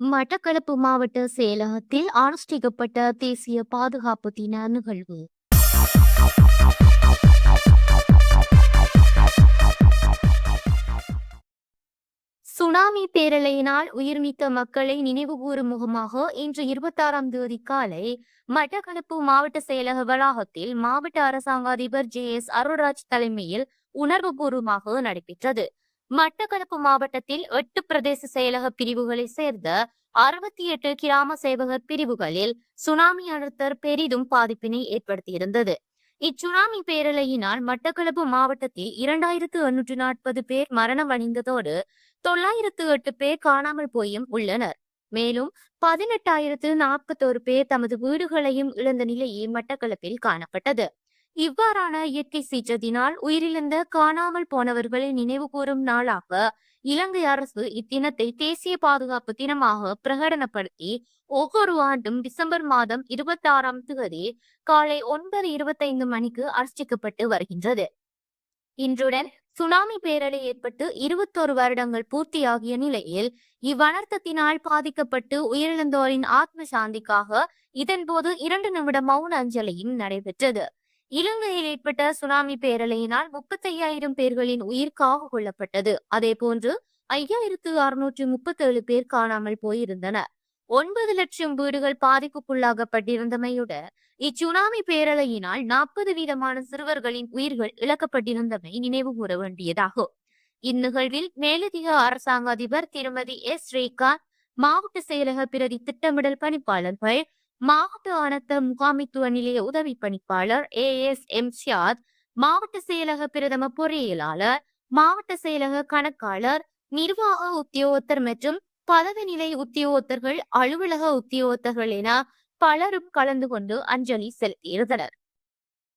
மட்டக்களப்பு மாவட்ட செயலகத்தில் அனுஷ்டிக்கப்பட்ட தேசிய பாதுகாப்பு தின நிகழ்வு. சுனாமி பேரலையினால் உயிர்நீத்த மக்களை நினைவுகூரும் முகமாக இன்று இருபத்தாறாம் தேதி காலை மட்டக்களப்பு மாவட்ட செயலக வளாகத்தில் மாவட்ட அரசாங்க அதிபர் ஜே எஸ் அருள்ராஜ் தலைமையில் உணர்வுபூர்வமாக நடைபெற்றது. மட்டக்களப்பு மாவட்டத்தில் எட்டு பிரதேச செயலக பிரிவுகளை சேர்ந்த அறுபத்தி எட்டு கிராம சேவகர் பிரிவுகளில் சுனாமி அழுத்தர் பெரிதும் பாதிப்பினை ஏற்படுத்தியிருந்தது. இச்சுனாமி பேரலையினால் மட்டக்களப்பு மாவட்டத்தில் இரண்டாயிரத்து எண்ணூற்று நாற்பது பேர் மரணம் அடைந்ததோடு தொள்ளாயிரத்து எட்டு பேர் காணாமல் போயும் உள்ளனர். மேலும் பதினெட்டாயிரத்து நாற்பத்தோரு பேர் தமது வீடுகளையும் இழந்த நிலையே மட்டக்களப்பில் காணப்பட்டது. இவ்வாறான இயற்கை சீற்றத்தினால் உயிரிழந்த காணாமல் போனவர்களை நினைவு கூறும் நாளாக இலங்கை அரசு இத்தினத்தை தேசிய பாதுகாப்பு தினமாக பிரகடனப்படுத்தி ஒவ்வொரு ஆண்டும் டிசம்பர் மாதம் இருபத்தி ஆறாம் தேதி காலை ஒன்பது இருபத்தைந்து மணிக்கு அர்ச்சிக்கப்பட்டு வருகின்றது. இன்றுடன் சுனாமி பேரலை ஏற்பட்டு இருபத்தோரு வருடங்கள் பூர்த்தியாகிய நிலையில் இவ்வனர்த்தத்தினால் பாதிக்கப்பட்டு உயிரிழந்தோரின் ஆத்ம சாந்திக்காக இதன்போது இரண்டு நிமிட மௌன அஞ்சலியும் நடைபெற்றது. இலங்கையில் ஏற்பட்ட சுனாமி பேரலையினால் முப்பத்தி ஐயாயிரம் பேர்களின் உயிர் காவு கொள்ளப்பட்டது அதே போன்று ஐயாயிரத்து அறுநூற்று முப்பத்தேழு பேர் காணாமல் போயிருந்தனர். ஒன்பது லட்சம் வீடுகள் பாதிப்புக்குள்ளாகப்பட்டிருந்தமையுடன் இச்சுனாமி பேரலையினால் நாற்பது வீதமான சிறுவர்களின் உயிர்கள் இழக்கப்பட்டிருந்தமை நினைவு கூற வேண்டியதாகும். இந்நிகழ்வில் மேலதிக அரசாங்க அதிபர் திருமதி எஸ். ஸ்ரீகாந்த் மாவட்ட செயலக பிரதி திட்டமிடல் பணிப்பாளர்கள் மாவட்ட ஆனத்த முகாமைத்துவ நிலைய உதவி பணிப்பாளர் ஏ எஸ் எம் ஷியாத் மாவட்ட செயலக பிரதம பொறியியலாளர் மாவட்ட செயலக கணக்காளர் நிர்வாக உத்தியோகத்தர் மற்றும் பதவி நிலை உத்தியோகத்தர்கள் அலுவலக உத்தியோகத்தர்கள் என பலரும் கலந்து கொண்டு அஞ்சலி செலுத்தியிருந்தனர்.